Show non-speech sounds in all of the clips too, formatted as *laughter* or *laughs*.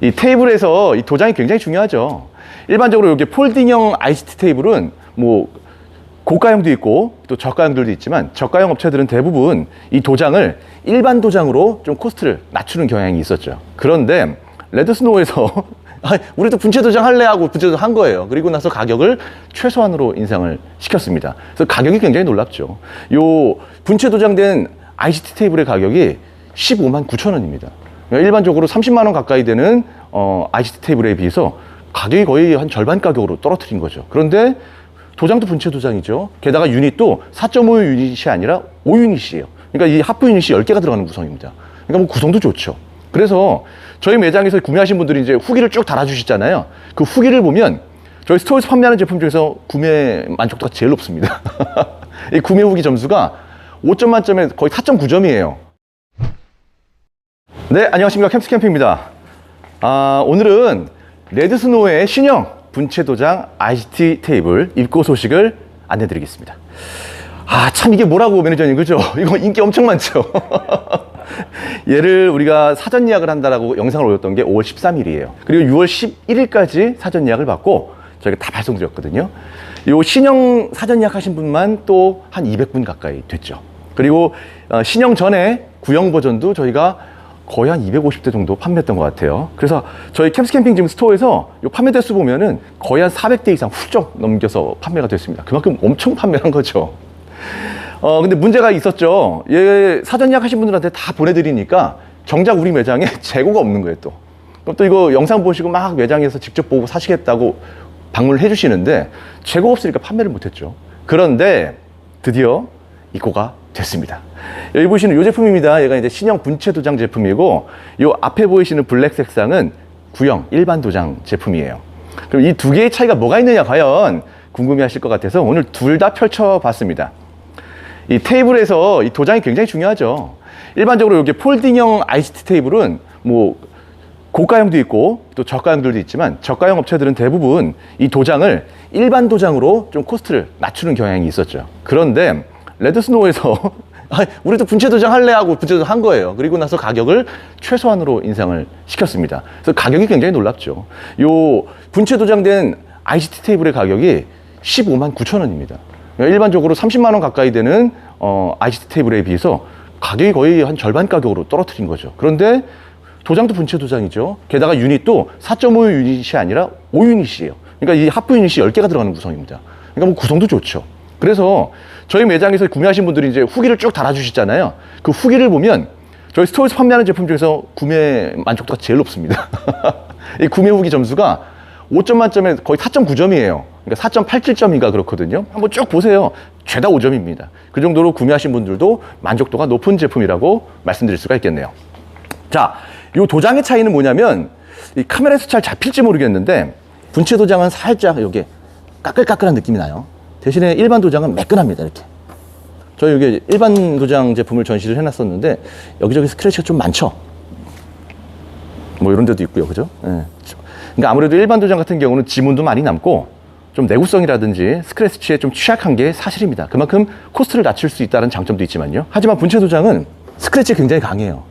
이 테이블에서 이 도장이 굉장히 중요하죠. 일반적으로 이렇게 폴딩형 ICT 테이블은 뭐 고가형도 있고 또 저가형들도 있지만 저가형 업체들은 대부분 이 도장을 일반 도장으로 좀 코스트를 낮추는 경향이 있었죠. 그런데 레드스노우에서 *laughs* 아, 우리도 분체 도장 할래 하고 분체 도장 한 거예요. 그리고 나서 가격을 최소한으로 인상을 시켰습니다. 그래서 가격이 굉장히 놀랍죠. 요 분체 도장된 ICT 테이블의 가격이 15만 9천 원입니다. 일반적으로 30만 원 가까이 되는 어, ICT 테이블에 비해서 가격이 거의 한 절반 가격으로 떨어뜨린 거죠. 그런데 도장도 분체 도장이죠. 게다가 유닛도 4.5 유닛이 아니라 5 유닛이에요. 그러니까 이 하프 유닛이 10개가 들어가는 구성입니다. 그러니까 뭐 구성도 좋죠. 그래서 저희 매장에서 구매하신 분들이 이제 후기를 쭉 달아주시잖아요. 그 후기를 보면 저희 스토어에서 판매하는 제품 중에서 구매 만족도가 제일 높습니다. *laughs* 이 구매 후기 점수가 5점 만점에 거의 4.9점이에요. 네, 안녕하십니까. 캠스 캠핑입니다. 아, 오늘은 레드스노우의 신형 분체 도장 ICT 테이블 입고 소식을 안내 드리겠습니다. 아, 참 이게 뭐라고 매니저님, 그죠? *laughs* 이거 인기 엄청 많죠? *laughs* 얘를 우리가 사전 예약을 한다라고 영상을 올렸던 게 5월 13일이에요. 그리고 6월 11일까지 사전 예약을 받고 저희가 다 발송드렸거든요. 요 신형 사전 예약하신 분만 또 한 200분 가까이 됐죠. 그리고 어, 신형 전에 구형 버전도 저희가 거의 한 250대 정도 판매했던 것 같아요. 그래서 저희 캠스 캠핑 지금 스토어에서 요 판매 대수 보면은 거의 한 400대 이상 훌쩍 넘겨서 판매가 됐습니다. 그만큼 엄청 판매한 거죠. 어, 근데 문제가 있었죠. 얘 사전 예약하신 분들한테 다 보내드리니까 정작 우리 매장에 *laughs* 재고가 없는 거예요, 또. 그럼 또 이거 영상 보시고 막 매장에서 직접 보고 사시겠다고 방문을 해주시는데 재고 없으니까 판매를 못했죠. 그런데 드디어 입고가 됐습니다. 여기 보시는 이 제품입니다. 얘가 이제 신형 분체 도장 제품이고 이 앞에 보이시는 블랙 색상은 구형 일반 도장 제품이에요. 그럼 이 두 개의 차이가 뭐가 있느냐 과연 궁금해하실 것 같아서 오늘 둘 다 펼쳐봤습니다. 이 테이블에서 이 도장이 굉장히 중요하죠. 일반적으로 이렇게 폴딩형 ICT 테이블은 뭐 고가형도 있고 또 저가형들도 있지만 저가형 업체들은 대부분 이 도장을 일반 도장으로 좀 코스트를 낮추는 경향이 있었죠. 그런데 레드스노우에서 *laughs* 아, 우리도 분체 도장 할래 하고 분체 도장 한 거예요. 그리고 나서 가격을 최소한으로 인상을 시켰습니다. 그래서 가격이 굉장히 놀랍죠. 요 분체 도장된 ICT 테이블의 가격이 15만 9천 원입니다. 그러니까 일반적으로 30만 원 가까이 되는 어, ICT 테이블에 비해서 가격이 거의 한 절반 가격으로 떨어뜨린 거죠. 그런데 도장도 분체 도장이죠. 게다가 유닛도 4.5 유닛이 아니라 5 유닛이에요. 그러니까 이 하프 유닛이 10개가 들어가는 구성입니다. 그러니까 뭐 구성도 좋죠. 그래서 저희 매장에서 구매하신 분들이 이제 후기를 쭉 달아주시잖아요. 그 후기를 보면 저희 스토어에서 판매하는 제품 중에서 구매 만족도가 제일 높습니다. *laughs* 이 구매 후기 점수가 5점 만점에 거의 4.9점이에요. 그러니까 4.87점인가 그렇거든요. 한번 쭉 보세요. 죄다 5점입니다. 그 정도로 구매하신 분들도 만족도가 높은 제품이라고 말씀드릴 수가 있겠네요. 자, 요 도장의 차이는 뭐냐면 이 카메라에서 잘 잡힐지 모르겠는데 분체 도장은 살짝 여기 까끌까끌한 느낌이 나요. 대신에 일반 도장은 매끈합니다. 이렇게. 저희 여기 일반 도장 제품을 전시를 해놨었는데 여기저기 스크래치가 좀 많죠. 뭐 이런 데도 있고요, 그죠? 예. 그러니까 아무래도 일반 도장 같은 경우는 지문도 많이 남고 좀 내구성이라든지 스크래치에 좀 취약한 게 사실입니다. 그만큼 코스트를 낮출 수 있다는 장점도 있지만요. 하지만 분체 도장은 스크래치 굉장히 강해요.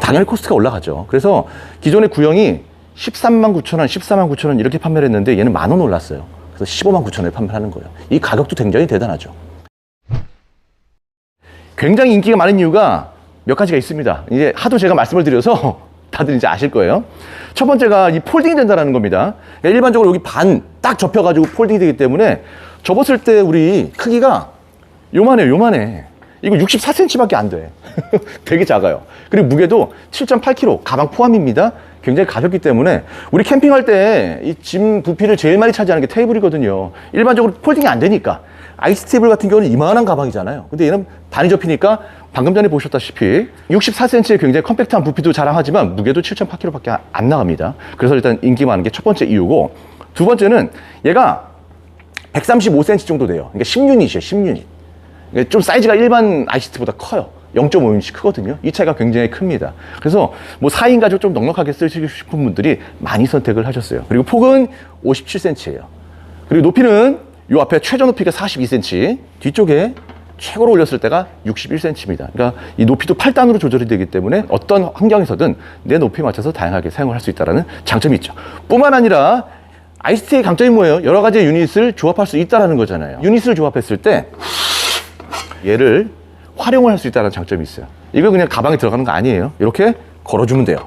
당연히 코스트가 올라가죠. 그래서 기존의 구형이 13만 9천 원, 14만 9천 원 이렇게 판매를 했는데 얘는 만 원 올랐어요. 그래서 15만 9천 원에 판매를 하는 거예요. 이 가격도 굉장히 대단하죠. 굉장히 인기가 많은 이유가 몇 가지가 있습니다. 이제 하도 제가 말씀을 드려서 *laughs* 다들 이제 아실 거예요. 첫 번째가 이 폴딩이 된다는 겁니다. 그러니까 일반적으로 여기 반 딱 접혀가지고 폴딩이 되기 때문에 접었을 때 우리 크기가 요만해요, 요만해. 이거 64cm밖에 안 돼. *laughs* 되게 작아요. 그리고 무게도 7.8kg, 가방 포함입니다. 굉장히 가볍기 때문에 우리 캠핑할 때 이 짐 부피를 제일 많이 차지하는 게 테이블이거든요. 일반적으로 폴딩이 안 되니까. 아이스 테이블 같은 경우는 이만한 가방이잖아요. 근데 얘는 반이 접히니까 방금 전에 보셨다시피 64cm의 굉장히 컴팩트한 부피도 자랑하지만 무게도 7.8kg밖에 안 나갑니다. 그래서 일단 인기 많은 게 첫 번째 이유고 두 번째는 얘가 135cm 정도 돼요. 그러니까 10유닛이에요, 10유닛. 이게 좀 사이즈가 일반 ICT보다 커요. 0.5인치 크거든요. 이 차이가 굉장히 큽니다. 그래서 뭐 4인 가족 좀 넉넉하게 쓰시고 싶은 분들이 많이 선택을 하셨어요. 그리고 폭은 57cm예요. 그리고 높이는 요 앞에 최저 높이가 42cm, 뒤쪽에 최고로 올렸을 때가 61cm입니다. 그러니까 이 높이도 8단으로 조절이 되기 때문에 어떤 환경에서든 내 높이에 맞춰서 다양하게 사용을 할 수 있다는 장점이 있죠. 뿐만 아니라 ICT의 강점이 뭐예요? 여러 가지 유닛을 조합할 수 있다는 거잖아요. 유닛을 조합했을 때 얘를 활용을 할 수 있다는 장점이 있어요. 이거 그냥 가방에 들어가는 거 아니에요. 이렇게 걸어주면 돼요.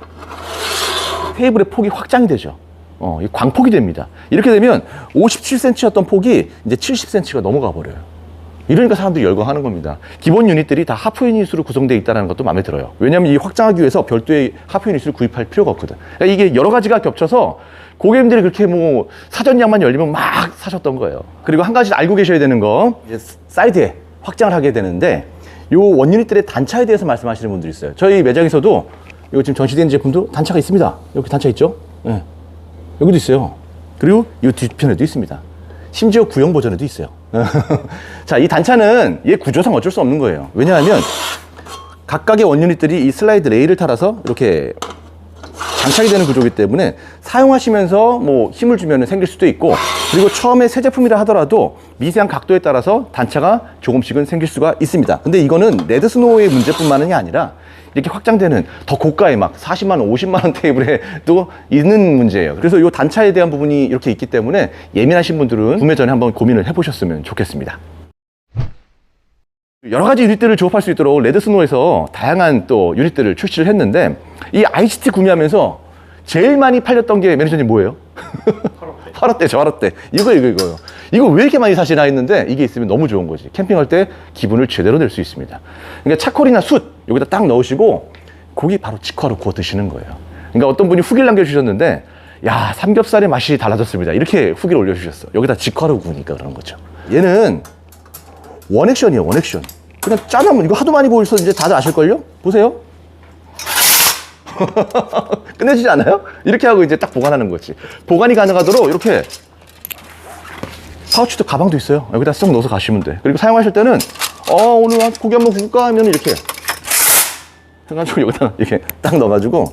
테이블의 폭이 확장이 되죠. 어, 이 광폭이 됩니다. 이렇게 되면 57cm였던 폭이 이제 70cm가 넘어가 버려요. 이러니까 사람들이 열광하는 겁니다. 기본 유닛들이 다 하프 유닛으로 구성되어 있다는 것도 마음에 들어요. 왜냐하면 이 확장하기 위해서 별도의 하프 유닛을 구입할 필요가 없거든. 그러니까 이게 여러 가지가 겹쳐서 고객님들이 그렇게 뭐 사전량만 열리면 막 사셨던 거예요. 그리고 한 가지 알고 계셔야 되는 거 이제 사이드에 확장을 하게 되는데 요 원유닛들의 단차에 대해서 말씀하시는 분들이 있어요. 저희 매장에서도 이거 지금 전시된 제품도 단차가 있습니다. 여기 단차 있죠? 예. 여기도 있어요. 그리고 이 뒤편에도 있습니다. 심지어 구형 버전에도 있어요. *laughs* 자, 이 단차는 얘 구조상 어쩔 수 없는 거예요. 왜냐하면 각각의 원유닛들이 이 슬라이드 레일을 따라서 이렇게 장착이 되는 구조이기 때문에 사용하시면서 뭐 힘을 주면 생길 수도 있고 그리고 처음에 새 제품이라 하더라도 미세한 각도에 따라서 단차가 조금씩은 생길 수가 있습니다. 근데 이거는 레드 스노우의 문제뿐만이 아니라 이렇게 확장되는 더 고가의 막 40만 원, 50만 원 테이블에도 있는 문제예요. 그래서 이 단차에 대한 부분이 이렇게 있기 때문에 예민하신 분들은 구매 전에 한번 고민을 해보셨으면 좋겠습니다. 여러 가지 유닛들을 조합할 수 있도록 레드스노에서 다양한 또 유닛들을 출시를 했는데 이 ICT 구매하면서 제일 많이 팔렸던 게 매니저님 뭐예요? *laughs* 화롯대죠, 화롯대. 이거, 이거, 이거요. 이거 왜 이렇게 많이 사시나 했는데 이게 있으면 너무 좋은 거지. 캠핑할 때 기분을 제대로 낼 수 있습니다. 그러니까 차콜이나 숯 여기다 딱 넣으시고 고기 바로 직화로 구워 드시는 거예요. 그러니까 어떤 분이 후기를 남겨주셨는데 야, 삼겹살의 맛이 달라졌습니다. 이렇게 후기를 올려주셨어. 여기다 직화로 구우니까 그런 거죠. 얘는 원액션이에요, 원액션. 그냥 짜면 이거 하도 많이 보여서 이제 다들 아실걸요? 보세요. *laughs* 끝내주지 않아요? 이렇게 하고 이제 딱 보관하는 거지. 보관이 가능하도록 이렇게 파우치도 가방도 있어요. 여기다 쏙 넣어서 가시면 돼. 그리고 사용하실 때는 어 오늘 고기 한번 구울까 하면 이렇게 해가지고 여기다 이렇게 딱 넣어가지고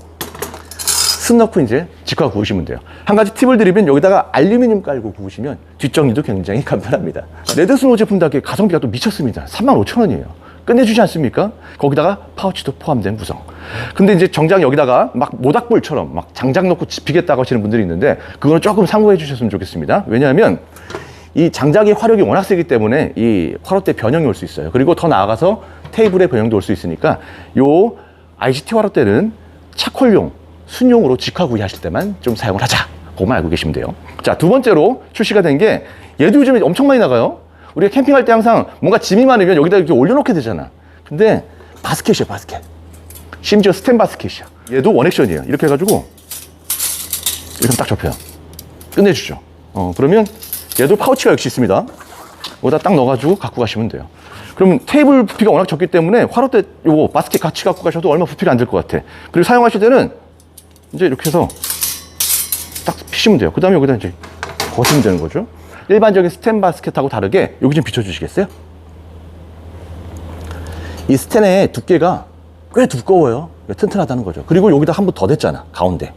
숯 넣고 이제 직화 구우시면 돼요. 한 가지 팁을 드리면 여기다가 알루미늄 깔고 구우시면 뒷정리도 굉장히 *laughs* 간편합니다. 레드스노우 제품답게 가성비가 또 미쳤습니다. 35,000원이에요. 끝내주지 않습니까? 거기다가 파우치도 포함된 구성. 근데 이제 정작 여기다가 막 모닥불처럼 막 장작 넣고 집히겠다고 하시는 분들이 있는데 그거는 조금 참고해 주셨으면 좋겠습니다. 왜냐하면 이 장작의 화력이 워낙 세기 때문에 이 화롯대 변형이 올 수 있어요. 그리고 더 나아가서 테이블의 변형도 올 수 있으니까 요 IGT 화롯대는 차콜용, 순용으로 직화 구이하실 때만 좀 사용을 하자. 그것만 알고 계시면 돼요. 자, 두 번째로 출시가 된 게 얘도 요즘에 엄청 많이 나가요. 우리가 캠핑할 때 항상 뭔가 짐이 많으면 여기다 이렇게 올려놓게 되잖아. 근데 바스켓이야, 바스켓. 심지어 스탠 바스켓이야. 얘도 원액션이에요. 이렇게 해가지고 이렇게 딱 접혀요. 끝내주죠. 어, 그러면 얘도 파우치가 역시 있습니다. 여기다 딱 넣어가지고 갖고 가시면 돼요. 그러면 테이블 부피가 워낙 적기 때문에 화롯대 요거 바스켓 같이 갖고 가셔도 얼마 부피가 안 될 것 같아. 그리고 사용하실 때는 이제 이렇게 해서 딱 피시면 돼요. 그 다음에 여기다 이제 거시면 되는 거죠. 일반적인 스텐 바스켓하고 다르게 여기 좀 비춰주시겠어요? 이 스텐의 두께가 꽤 두꺼워요. 튼튼하다는 거죠. 그리고 여기다 한 번 더 댔잖아. 가운데.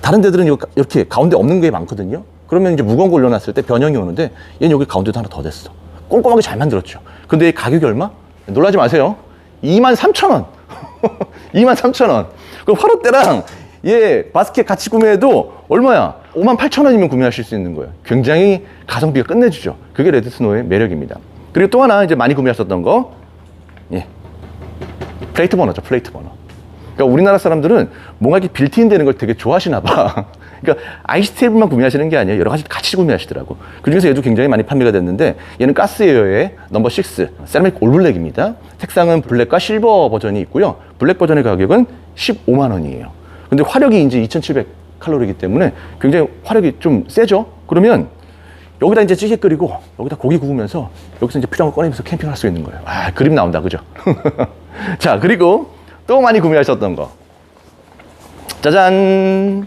다른 데들은 이렇게 가운데 없는 게 많거든요. 그러면 이제 무거운 거 올려놨을 때 변형이 오는데 얘는 여기 가운데도 하나 더 댔어. 꼼꼼하게 잘 만들었죠. 근데 이 가격이 얼마? 놀라지 마세요. 2만 3천 원. *laughs* 2만 3천 원. 그 화롯대랑 얘 바스켓 같이 구매해도 얼마야? 5만 8천 원이면 구매하실 수 있는 거예요. 굉장히 가성비가 끝내주죠. 그게 레드스노의 매력입니다. 그리고 또 하나 이제 많이 구매하셨던 거, 예. 플레이트 버너죠, 플레이트 버너. 그러니까 우리나라 사람들은 뭔가 이렇게 빌트인 되는 걸 되게 좋아하시나 봐. *laughs* 그러니까 아이스 테이블만 구매하시는 게 아니에요. 여러 가지 같이 구매하시더라고. 그 중에서 얘도 굉장히 많이 판매가 됐는데 얘는 가스 에어의 넘버 6 세라믹 올블랙입니다. 색상은 블랙과 실버 버전이 있고요. 블랙 버전의 가격은 15만 원이에요. 근데 화력이 이제 2,700 칼로리이기 때문에 굉장히 화력이 좀 세죠. 그러면 여기다 이제 찌개 끓이고 여기다 고기 구우면서 여기서 이제 필요한 거 꺼내면서 캠핑할 수 있는 거예요. 아, 그림 나온다. 그죠? *laughs* 자, 그리고 또 많이 구매하셨던 거. 짜잔!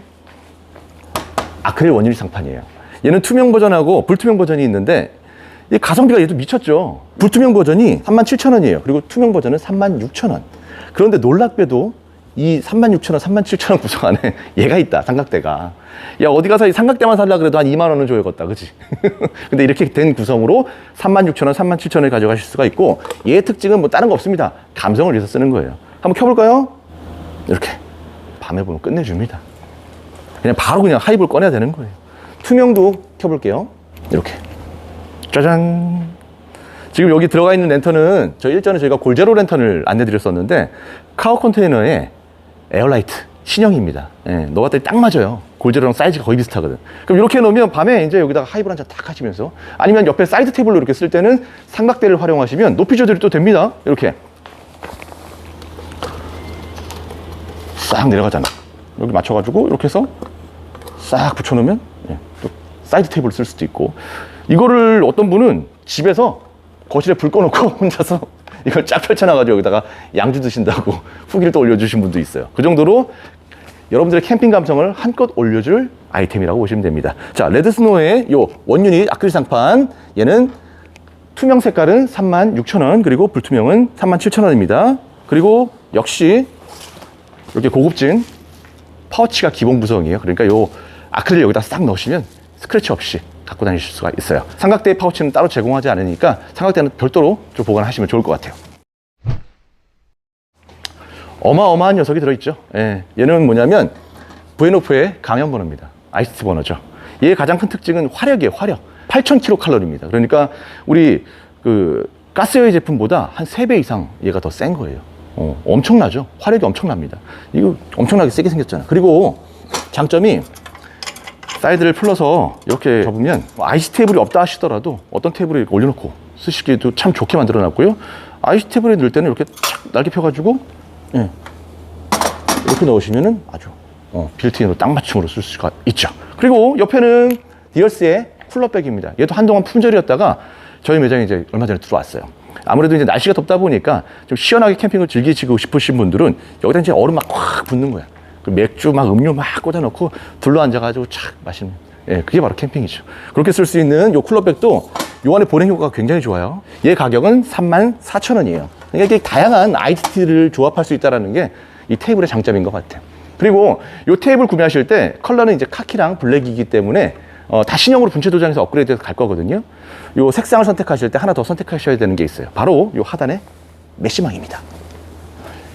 아크릴 원유리 상판이에요. 얘는 투명 버전하고 불투명 버전이 있는데 이 가성비가 얘도 미쳤죠. 불투명 버전이 37,000원이에요. 그리고 투명 버전은 36,000원. 그런데 놀랍게도 이 36,000원, 37,000원 구성 안에 *laughs* 얘가 있다, 삼각대가. 야, 어디 가서 이 삼각대만 살라 그래도 한 2만 원은 줘야겠다, 그지? *laughs* 근데 이렇게 된 구성으로 36,000원, 37,000원을 가져가실 수가 있고, 얘의 특징은 뭐 다른 거 없습니다. 감성을 위해서 쓰는 거예요. 한번 켜볼까요? 이렇게. 밤에 보면 끝내줍니다. 그냥 바로 그냥 하이볼 꺼내야 되는 거예요. 투명도 켜볼게요. 이렇게. 짜잔. 지금 여기 들어가 있는 랜턴은 저 일전에 저희가 골제로 랜턴을 안내드렸었는데 카우 컨테이너에 에어라이트 신형입니다. 예, 너 같더니 딱 맞아요. 골제로랑 사이즈가 거의 비슷하거든. 그럼 이렇게 놓으면 밤에 이제 여기다가 하이볼 한 잔 딱 하시면서 아니면 옆에 사이드 테이블로 이렇게 쓸 때는 삼각대를 활용하시면 높이 조절이 또 됩니다. 이렇게 싹 내려가잖아. 여기 맞춰가지고 이렇게 해서 싹 붙여놓으면 예, 또 사이드 테이블 쓸 수도 있고 이거를 어떤 분은 집에서 거실에 불 꺼놓고 *laughs* 혼자서 이걸 쫙 펼쳐놔가지고 여기다가 양주 드신다고 *laughs* 후기를 또 올려주신 분도 있어요. 그 정도로 여러분들의 캠핑 감성을 한껏 올려줄 아이템이라고 보시면 됩니다. 자, 레드스노의 요 원유닛 아크릴 상판 얘는 투명 색깔은 36,000원 그리고 불투명은 37,000원입니다. 그리고 역시 이렇게 고급진 파우치가 기본 구성이에요. 그러니까 요 아크릴 여기다 싹 넣으시면 스크래치 없이 갖고 다니실 수가 있어요. 삼각대 파우치는 따로 제공하지 않으니까 삼각대는 별도로 좀 보관하시면 좋을 것 같아요. 어마어마한 녀석이 들어있죠. 예, 얘는 뭐냐면 부에노프의 강연 번호입니다. 아이스티 버너죠. 얘의 가장 큰 특징은 화력이에요, 화력. 8,000kcal입니다. 그러니까 우리 그 가스여의 제품보다 한 3배 이상 얘가 더 센 거예요. 어, 엄청나죠? 화력이 엄청납니다. 이거 엄청나게 세게 생겼잖아요. 그리고 장점이 사이드를 풀러서 이렇게 접으면 뭐 아이스 테이블이 없다 하시더라도 어떤 테이블에 올려놓고 쓰시기도 참 좋게 만들어 놨고요. 아이스 테이블에 넣을 때는 이렇게 착 날개 펴가지고 예, 이렇게 넣으시면은 아주 어, 빌트인으로 딱 맞춤으로 쓸 수가 있죠. 그리고 옆에는 디얼스의 쿨러백입니다. 얘도 한동안 품절이었다가 저희 매장에 이제 얼마 전에 들어왔어요. 아무래도 이제 날씨가 덥다 보니까 좀 시원하게 캠핑을 즐기시고 싶으신 분들은 여기다 이제 얼음 막확 붓는 거야. 그 맥주 막 음료 막 꽂아놓고 둘러 앉아가지고 착 마시는. 예, 그게 바로 캠핑이죠. 그렇게 쓸 수 있는 요 쿨러백도 요 안에 보냉 효과가 굉장히 좋아요. 얘 가격은 34,000원이에요. 그러니까 이게 다양한 아이티를 조합할 수 있다는 게 이 테이블의 장점인 것 같아요. 그리고 이 테이블 구매하실 때 컬러는 이제 카키랑 블랙이기 때문에 어, 다 신형으로 분체 도장에서 업그레이드해서 갈 거거든요. 이 색상을 선택하실 때 하나 더 선택하셔야 되는 게 있어요. 바로 이 하단에 메시망입니다.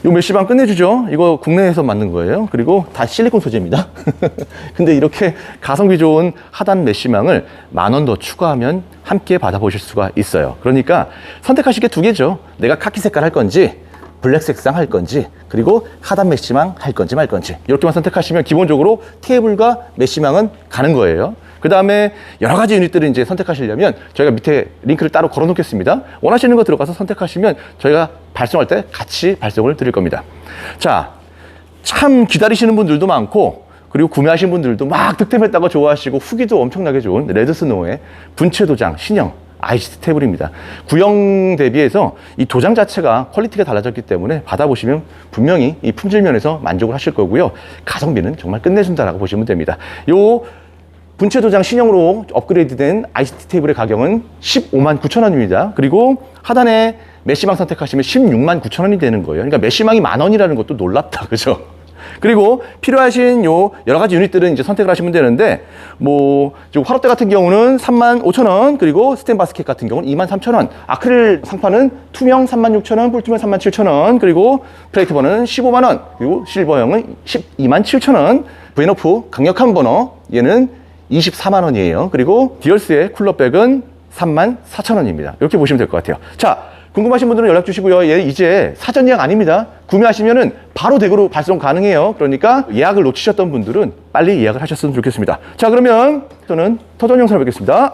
이 메시망 끝내주죠. 이거 국내에서 만든 거예요. 그리고 다 실리콘 소재입니다. *laughs* 근데 이렇게 가성비 좋은 하단 메시망을 만 원 더 추가하면 함께 받아보실 수가 있어요. 그러니까 선택하실 게 두 개죠. 내가 카키 색깔 할 건지 블랙 색상 할 건지 그리고 하단 메시망 할 건지 말 건지 이렇게만 선택하시면 기본적으로 테이블과 메시망은 가는 거예요. 그 다음에 여러 가지 유닛들을 이제 선택하시려면 저희가 밑에 링크를 따로 걸어 놓겠습니다. 원하시는 거 들어가서 선택하시면 저희가 발송할 때 같이 발송을 드릴 겁니다. 자, 참 기다리시는 분들도 많고 그리고 구매하신 분들도 막 득템했다고 좋아하시고 후기도 엄청나게 좋은 레드스노우의 분체 도장 신형 아이시티 테이블입니다. 구형 대비해서 이 도장 자체가 퀄리티가 달라졌기 때문에 받아보시면 분명히 이 품질 면에서 만족을 하실 거고요. 가성비는 정말 끝내준다라고 보시면 됩니다. 요 분체 도장 신형으로 업그레이드된 ICT 테이블의 가격은 15만 9천 원입니다. 그리고 하단에 메시망 선택하시면 16만 9천 원이 되는 거예요. 그러니까 메시망이 만 원이라는 것도 놀랍다, *laughs* 그죠? 그리고 필요하신 요 여러 가지 유닛들은 이제 선택을 하시면 되는데 뭐 지금 화롯대 같은 경우는 3만 5천 원 그리고 스탠 바스켓 같은 경우는 2만 3천 원 아크릴 상판은 투명 3만 6천 원 풀투명 3만 7천 원 그리고 플레이트 버너는 15만 원 그리고 실버형은 12만 7천 원 브이노프 강력한 버너 얘는 24만 원이에요 그리고 디얼스의 쿨러백은 3만 4천 원입니다 이렇게 보시면 될 것 같아요 자 궁금하신 분들은 연락 주시고요. 얘 이제 사전 예약 아닙니다. 구매하시면은 바로 댁으로 발송 가능해요. 그러니까 예약을 놓치셨던 분들은 빨리 예약을 하셨으면 좋겠습니다. 자, 그러면 저는 터전 영상을 뵙겠습니다.